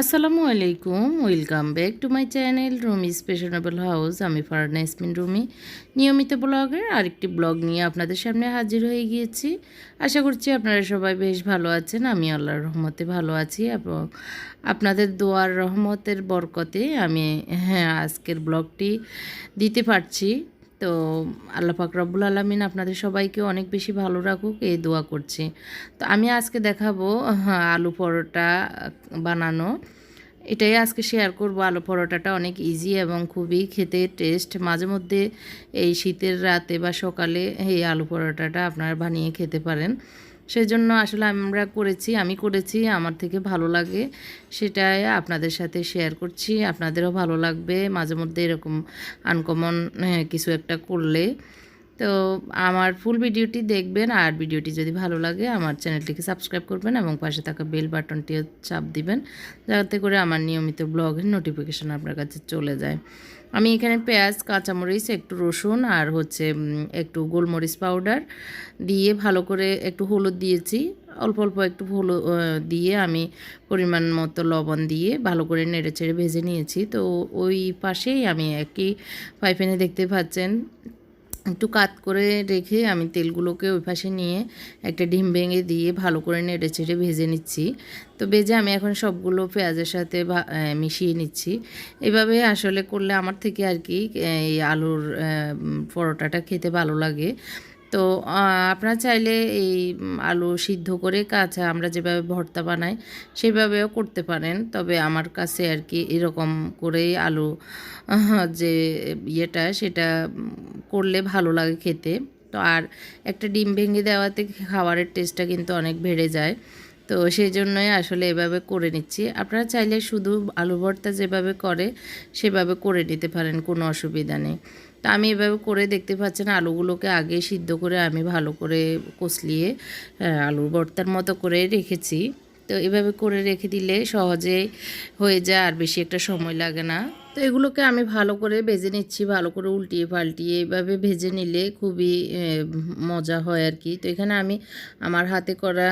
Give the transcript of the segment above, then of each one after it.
আসসালামু আলাইকুম, welcome back to my channel Rumi fashionable house. আমি ফারনা ইসমিন রুমি, নিয়মিত ব্লগের। আরেকটি ব্লগ নিয়ে আপনাদের সামনে হাজির হয়ে গিয়েছি। আশা করছি আপনারা সবাই বেশ ভালো আছেন। আমি আল্লাহর রহমতে ভালো আছি এবং আপনাদের দোয়ার রহমতের বরকতে আমি হ্যাঁ আজকের ব্লগটি দিতে পারছি। তো আল্লাহ পাক রব্বুল আলমিন আপনাদের সবাইকে অনেক বেশি ভালো রাখুক এই দোয়া করছি। তো আমি আজকে দেখাবো হ্যাঁ, আলু পরোটা বানানো। এটাই আজকে শেয়ার করব আলু পরোটাটা অনেক ইজি এবং খুবই খেতে টেস্ট মাঝে মধ্যে এই শীতের রাতে বা সকালে এই আলু পরোটাটা আপনারা বানিয়ে খেতে পারেন। সেই জন্য আসলে আমরা করেছি, আমি করেছি, আমার থেকে ভালো লাগে। সেটাই আপনাদের সাথে শেয়ার করছি, আপনাদেরও ভালো লাগবে। মাঝে মধ্যে এরকম আনকমন কিছু একটা করলে। তো আমার ফুল ভিডিওটি দেখবেন, আর ভিডিওটি যদি ভালো লাগে, আমার চ্যানেলটিকে সাবস্ক্রাইব করবেন এবং পাশে থাকা বেল বাটনটিও চাপ দিবেন, যাতে করে আমার নিয়মিত ব্লগের নোটিফিকেশান আপনার কাছে চলে যায়। আমি এখানে পেঁয়াজ, কাঁচামরিচ, একটু রসুন, আর হচ্ছে একটু গোলমরিচ পাউডার দিয়ে ভালো করে একটু হলুদ দিয়েছি। অল্প অল্প একটু হলুদ দিয়ে আমি পরিমাণ মতো লবণ দিয়ে ভালো করে নেড়ে চেড়ে ভেজে নিয়েছি। তো ওই পাশেই আমি একই পাইপেনে দেখতে পাচ্ছেন একটু কাত করে রেখে আমি তেলগুলোকে ওই পাশে নিয়ে একটা ডিম ভেঙে দিয়ে ভালো করে নেড়ে চেড়ে ভেজে নিচ্ছি। তো ভেজে আমি এখন সবগুলো পেঁয়াজের সাথে মিশিয়ে নিচ্ছি। এভাবে আসলে করলে আমার থেকে আর কি এই আলুর পরোটাটা খেতে ভালো লাগে। তো আপনারা চাইলে এই আলু সিদ্ধ করে কাঁচা আমরা যেভাবে ভর্তা বানাই সেভাবেও করতে পারেন। তবে আমার কাছে আর কি এরকম করেই আলু, যে ইয়েটা সেটা করলে ভালো লাগে খেতে। তো আর একটা ডিম ভেঙে দেওয়াতে খাবারের টেস্টটা কিন্তু অনেক বেড়ে যায়। তো সেই জন্যই আসলে এভাবে করে নিচ্ছি। আপনারা চাইলে শুধু আলু ভর্তা যেভাবে করে সেভাবে করে নিতে পারেন, কোনো অসুবিধা নেই। তা আমি এভাবে করে দেখতে পাচ্ছেন আলুগুলোকে আগে সিদ্ধ করে আমি ভালো করে কষলিয়ে আলুর ভর্তার মতো করে রেখেছি। তো এভাবে করে রেখে দিলে সহজে হয়ে যায়, আর বেশি একটা সময় লাগে না। তো এগুলোকে আমি ভালো করে ভেজে নিচ্ছি, ভালো করে উল্টিয়ে পাল্টিয়ে। এভাবে ভেজে নিলে খুবই মজা হয় আর কি। তো এখানে আমি আমার হাতে করা,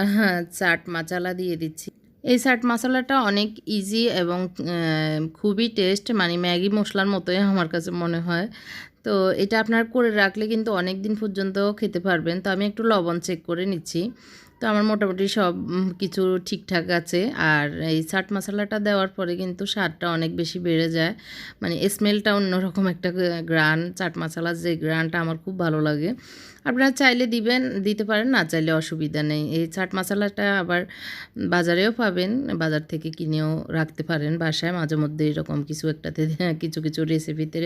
চাট মাচালা দিয়ে দিচ্ছি। এই চাট মশলাটা অনেক ইজি এবং খুবই টেস্ট মানে ম্যাগি মশলার মতোই আমার কাছে মনে হয়। তো এটা আপনার করে রাখলে কিন্তু অনেক দিন পর্যন্ত খেতে পারবেন। তো আমি একটু লবণ চেক করে নিচ্ছি। তো আমার মোটামুটি সব কিছু ঠিকঠাক আছে। আর এই চাট মশলাটা দেওয়ার পরে কিন্তু স্বাদটা অনেক বেশি বেড়ে যায়। মানে স্মেলটা অন্যরকম একটা গ্রান, চাট মশলার যে গ্রানটা আমার খুব ভালো লাগে। আপনারা চাইলে দিবেন, দিতে পারেন, না চাইলে অসুবিধা নেই। এই চাট মশলাটা আবার বাজারেও পাবেন, বাজার থেকে কিনেও রাখতে পারেন বাসায়। মাঝে মধ্যে এরকম কিছু একটাতে, কিছু কিছু রেসিপিতে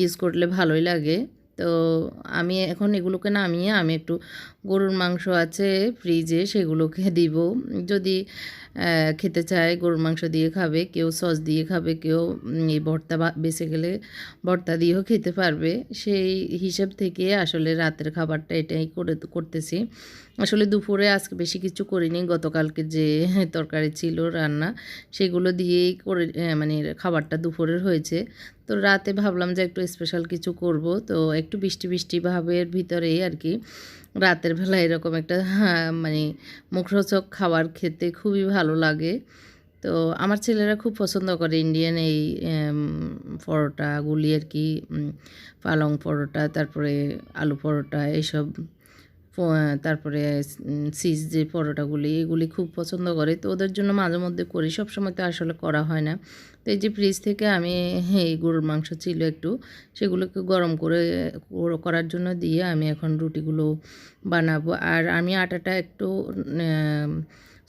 ইউজ করলে ভালোই লাগে। তো আমি এখন এগুলোকে নামিয়ে আমি একটু গরুর মাংস আছে ফ্রিজে সেগুলোকে দিব। যদি খেতে চায় গরুর মাংস দিয়ে খাবে, কেউ সস দিয়ে খাবে, কেউ এই ভর্তা বেঁচে গেলে ভর্তা দিয়েও খেতে পারবে। সেই হিসাব থেকে আসলে রাতের খাবারটা এটাই করে, করতেছি। আসলে দুপুরে আজকে বেশি কিছু করিনি, গতকালকে যে তরকারি ছিল, রান্না, সেগুলো দিয়েই করে মানে খাবারটা দুপুরের হয়েছে। তো রাতে ভাবলাম যে একটু স্পেশাল কিছু করব। তো একটু বৃষ্টি বৃষ্টি ভাবের ভিতরেই আর কি রাতের বেলা এরকম একটা হ্যাঁ, মানে মুখরোচক খাবার খেতে খুবই ভালো লাগে। তো আমার ছেলেরা খুব পছন্দ করে ইন্ডিয়ান এই পরোটাগুলি আর কি পালং পরোটা তারপরে আলু পরোটা এইসব। তারপরে সিজ যে পরোটাগুলি, এগুলি খুব পছন্দ করে। তো ওদের জন্য মাঝে মধ্যে করি সব সময় তো আসলে করা হয় না। তো এই যে ফ্রিজ থেকে আমি, এই গরুর মাংস ছিল একটু, সেগুলোকে গরম করে করার জন্য দিয়ে আমি এখন রুটিগুলো বানাবো। আর আমি আটাটা একটু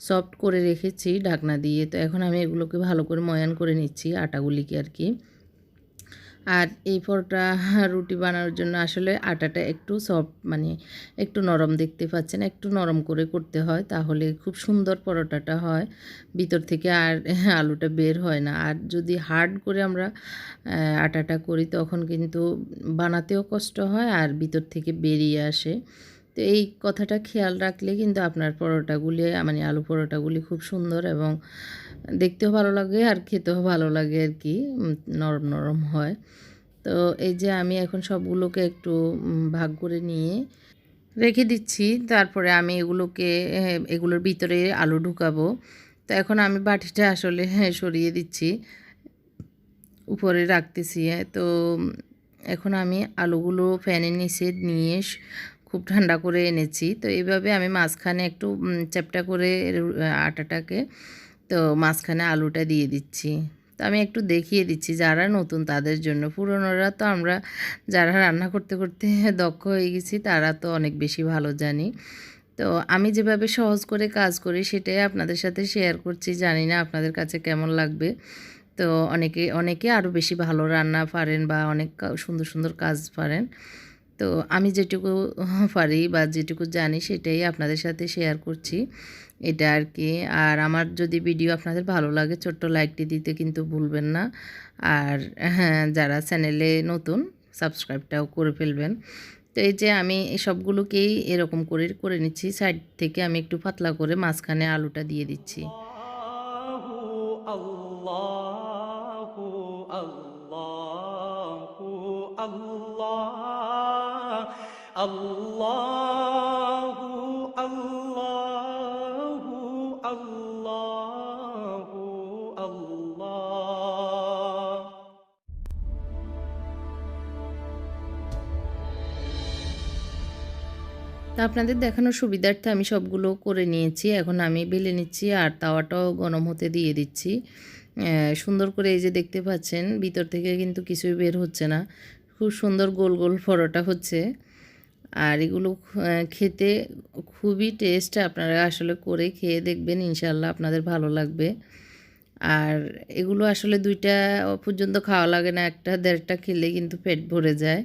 সফট করে রেখেছি ঢাকনা দিয়ে। তো এখন আমি এগুলোকে ভালো করে ময়ান করে নিচ্ছি, আটাগুলিকে আর কি। আর এই পরোটা রুটি বানানোর জন্য আসলে আটাটা একটু সফট মানে একটু নরম দেখতে পাচ্ছেন, একটু নরম করে করতে হয়, তাহলে খুব সুন্দর পরোটাটা হয়। ভিতর থেকে আর আলুটা বের হয় না। আর যদি হার্ড করে আমরা আটাটা করি, তখন কিন্তু বানাতেও কষ্ট হয় আর ভিতর থেকে বেরিয়ে আসে। তো এই কথাটা খেয়াল রাখলে কিন্তু আপনার পরোটাগুলি মানে আলু পরোটাগুলি খুব সুন্দর এবং দেখতেও ভালো লাগে আর খেতেও ভালো লাগে আর কি নরম নরম হয়। তো এই যে আমি এখন সবগুলোকে একটু ভাগ করে নিয়ে রেখে দিচ্ছি তারপরে আমি এগুলোকে এগুলোর ভিতরে আলু ঢুকাবো। তো এখন আমি বাটিটা আসলে হ্যাঁ, সরিয়ে দিচ্ছি উপরে রাখতেছি। তো এখন আমি আলুগুলো ফ্যানের নিচে নিয়ে খুব ঠান্ডা করে এনেছি। তো এইভাবে আমি মাঝখানে একটু চ্যাপটা করে আটাটাকে, তো মাঝখানে আলুটা দিয়ে দিচ্ছি। তো আমি একটু দেখিয়ে দিচ্ছি যারা নতুন তাদের জন্য। পুরনোরা তো আমরা যারা রান্না করতে করতে দক্ষ হয়ে গেছি, তারা তো অনেক বেশি ভালো জানি। তো আমি যেভাবে সহজ করে কাজ করি সেটাই আপনাদের সাথে শেয়ার করছি। জানি না আপনাদের কাছে কেমন লাগবে। তো অনেকে অনেকে আরও বেশি ভালো রান্না পারেন বা অনেক সুন্দর সুন্দর কাজ পারেন। তো আমি যেটুকু পারি বা যেটুকু জানি সেটাই আপনাদের সাথে শেয়ার করছি। এটা আর কি। আর আমার যদি ভিডিও আপনাদের ভালো লাগে, ছোট্ট লাইকটি দিতে কিন্তু ভুলবেন না। আর হ্যাঁ যারা চ্যানেলে নতুন সাবস্ক্রাইবটাও করে ফেলবেন। তো এই যে আমি সবগুলোকেই এরকম করে করে নিচ্ছি। সাইড থেকে আমি একটু পাতলা করে মাঝখানে আলুটা দিয়ে দিচ্ছি। আল্লাহ الله الله الله الله তা আপনাদের দেখানোর সুবিধার্থে আমি সবগুলো করে নিয়েছি এখন আমি বেলে নিচ্ছি আর তাওয়াটাও গরম হতে দিয়ে দিচ্ছি আহ, সুন্দর করে এই যে দেখতে পাচ্ছেন ভিতর থেকে কিন্তু কিছুই বের হচ্ছে না খুব সুন্দর গোল গোল পরোটা হচ্ছে আর এগুলো খেতে খুবই টেস্ট আপনারা আসলে করে খেয়ে দেখবেন ইনশাল্লাহ আপনাদের ভালো লাগবে। আর এগুলো আসলে দুইটা পর্যন্ত খাওয়া লাগে না, একটা দেড়টা খেলে কিন্তু পেট ভরে যায়।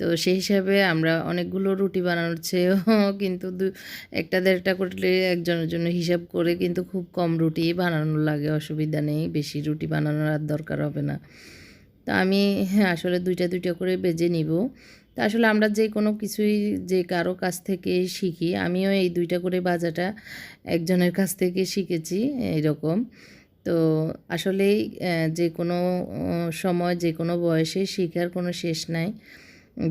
তো সেই হিসাবে আমরা অনেকগুলো রুটি বানানোর চেয়েও কিন্তু দু, একটা দেড়টা করলে একজনের জন্য হিসাব করে কিন্তু খুব কম রুটি বানানো লাগে, অসুবিধা নেই, বেশি রুটি বানানোর আর দরকার হবে না। তো আমি আসলে দুইটা দুইটা করে বেজে নিব। তো আসলে আমরা যে কোনো কিছুই যে কারও কাছ থেকে শিখি, আমিও এই দুইটা করে বাজাটা একজনের কাছ থেকে শিখেছি এরকম। তো আসলেই যে কোনো সময়, যে কোনো বয়সে শেখার কোনো শেষ নাই,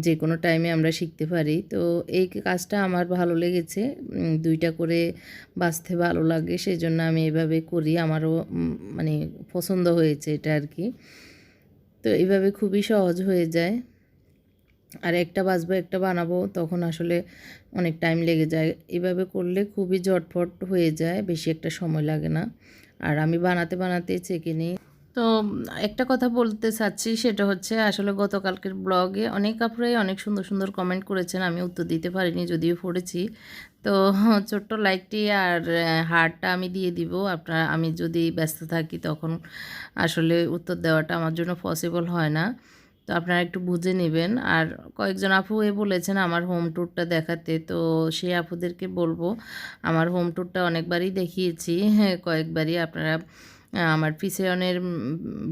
যে কোনো টাইমে আমরা শিখতে পারি। তো এই কাজটা আমার ভালো লেগেছে দুইটা করে বাঁচতে ভালো লাগে সেই জন্য আমি এভাবে করি, আমারও মানে পছন্দ হয়েছে এটা আর কি। তো এইভাবে খুবই সহজ হয়ে যায়। আর একটা বাজবো, একটা বানাবো, তখন আসলে অনেক টাইম লেগে যায়। এভাবে করলে খুবই ঝটফট হয়ে যায়, বেশি একটা সময় লাগে না। আর আমি বানাতে বানাতে চেকে নিই তো একটা কথা বলতে চাচ্ছি, সেটা হচ্ছে আসলে গতকালকের ব্লগে অনেক আপুরাই অনেক সুন্দর সুন্দর কমেন্ট করেছেন, আমি উত্তর দিতে পারিনি, যদিও পড়েছি। তো ছোট্ট লাইকটি আর হারটা আমি দিয়ে দিব। আপনার, আমি যদি ব্যস্ত থাকি, তখন আসলে উত্তর দেওয়াটা আমার জন্য পসিবল হয় না। তো আপনারা একটু বুঝে নেবেন। আর কয়েকজন আপু এ বলেছেন আমার হোম ট্যুরটা দেখাতে। তো সেই আপুদেরকে বলব, আমার হোম ট্যুরটা অনেকবারই দেখিয়েছি। হ্যাঁ কয়েকবারই আপনারা আমার পিছনের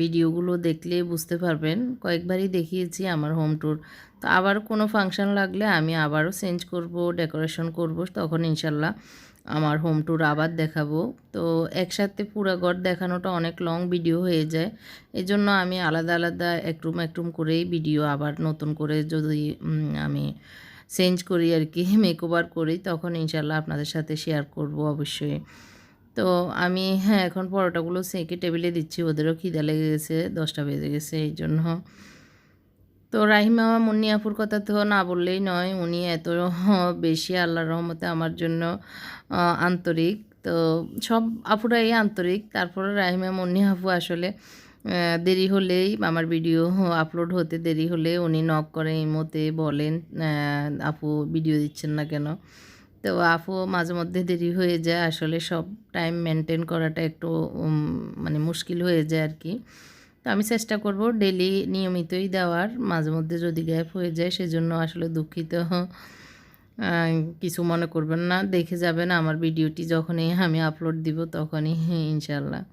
ভিডিওগুলো দেখলে বুঝতে পারবেন। কয়েকবারই দেখিয়েছি আমার হোম ট্যুর তো আবার কোনো ফাংশন লাগলে আমি আবারও চেঞ্জ করব ডেকোরেশন করব, তখন ইনশাল্লাহ আমার হোম ট্যুর আবার দেখাবো। তো একসাথে পুরো ঘর দেখানোটা অনেক লং ভিডিও হয়ে যায়। এই জন্য আমি আলাদা আলাদা একরুম একরুম করেই ভিডিও আবার নতুন করে যদি আমি চেঞ্জ করি আর কি মেকওভার করি, তখন ইনশাল্লাহ আপনাদের সাথে শেয়ার করব অবশ্যই। তো আমি হ্যাঁ এখন পরোটাগুলো সেঁকে টেবিলে দিচ্ছি, ওদেরও খিদা লেগে গেছে, দশটা বেজে গেছে এই জন্য তো রাহিমা মুন্নিয়াপুর কথা তো না বললেই নয়, উনি এত বেশি আল্লাহর রহমতে আমার জন্য আন্তরিক। তো সব আপুরাই আন্তরিক। তারপরে রাহিমা, মুন্নি আপু আসলে দেরি হলেই আমার ভিডিও আপলোড হতে দেরি হলে উনি নক করে ইমোতে বলেন আপু ভিডিও দিচ্ছেন না কেন? তো আপু মাঝে মধ্যে দেরি হয়ে যায়। আসলে সব টাইম মেনটেন করাটা একটু মানে মুশকিল হয়ে যায় আর কি। তো আমি চেষ্টা করব ডেলি নিয়মিতই দেওয়ার। মাঝে মধ্যে যদি গ্যাপ হয়ে যায়, সেজন্য আসলে দুঃখিত। কিছু মনে করবেন না, দেখে যাবেন আমার ভিডিওটি যখনই আমি আপলোড দিব তখনই ইনশাল্লাহ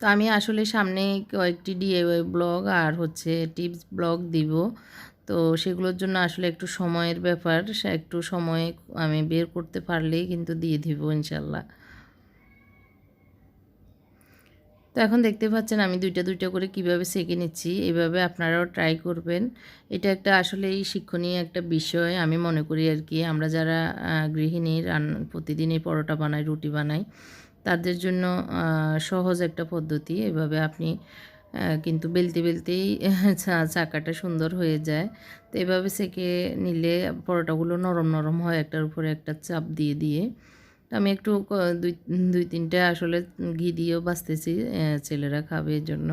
তো আমি আসলে সামনে কয়েকটি ডিএওয়াই ব্লগ আর হচ্ছে টিপস ব্লগ দিব। তো সেগুলোর জন্য আসলে একটু সময়ের ব্যাপার, একটু সময় আমি বের করতে পারলেই কিন্তু দিয়ে দিব ইনশাল্লাহ তো এখন দেখতে পাচ্ছেন আমি দুইটা দুইটা করে কীভাবে সেঁকে নিচ্ছি এভাবে আপনারাও ট্রাই করবেন। এটা একটা আসলেই শিক্ষণীয় একটা বিষয় আমি মনে করি আর কি। আমরা যারা আহ, গৃহিণী রান প্রতিদিনই পরোটা বানাই রুটি বানাই তাদের জন্য সহজ একটা পদ্ধতি। এভাবে আপনি কিন্তু বেলতে বেলতেই চাকাটা সুন্দর হয়ে যায়। তো এভাবে সেকে নিলে পরোটাগুলো নরম নরম হয় একটার উপরে একটা চাপ দিয়ে দিয়ে। আমি একটু দুই দুই, তিনটা আসলে ঘি দিয়েও বাঁচতেছি ছেলেরা খাবে এর জন্য।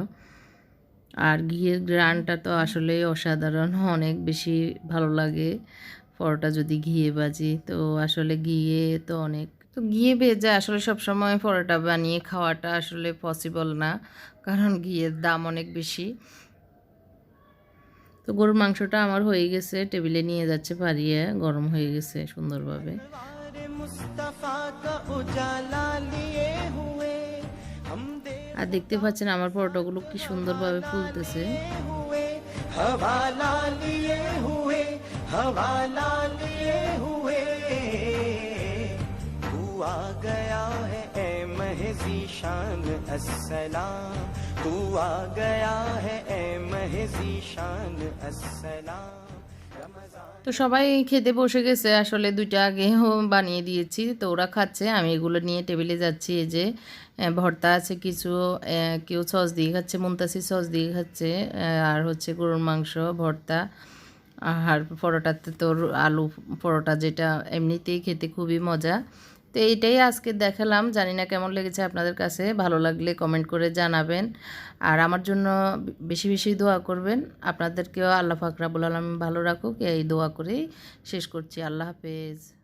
আর ঘিয়ের গ্রানটা তো আসলেই অসাধারণ, অনেক বেশি ভালো লাগে। পরোটা যদি ঘিয়ে বাজি, তো আসলে ঘিয়ে তো অনেক, তো ঘিয়ে ভেজে আসলে সব সময় পরোটা বানিয়ে খাওয়াটা আসলে পসিবল না, কারণ ঘিয়ের দাম অনেক বেশি। তো গরুর মাংসটা আমার হয়ে গেছে, টেবিলে নিয়ে যাচ্ছে পারিয়ে গরম হয়ে গেছে সুন্দরভাবে। আর দেখতে পাচ্ছেন আমার পরোটাগুলো কি সুন্দরভাবে ফুলতেছে हुए हवाला लिए हुए हवाला लिए हुए तू आ गया है ए महजी शान अस्सलाम तू आ गया है ए महजी शान अस्सलाम रमजान তো সবাই খেতে বসে গেছে। আসলে দুইটা আগে বানিয়ে দিয়েছি। তো ওরা খাচ্ছে, আমি এগুলো নিয়ে টেবিলে যাচ্ছি। এই যে ভর্তা আছে কিছু কেউ সস দিয়ে খাচ্ছে মুন্তাসি সস দিয়ে খাচ্ছে আর হচ্ছে গরুর মাংস, ভর্তা, আর পরোটাতে তোর আলু, পরোটা যেটা এমনিতেই খেতে খুবই মজা। তো এইটাই আজকে দেখালাম। জানি না কেমন লেগেছে আপনাদের কাছে। ভালো লাগলে কমেন্ট করে জানাবেন। আর আমার জন্য বেশি বেশি দোয়া করবেন। আপনাদেরকেও আল্লাহ ফাকরাবুল আলম ভালো রাখুক। এই দোয়া করেই শেষ করছি। আল্লাহ হাফেজ।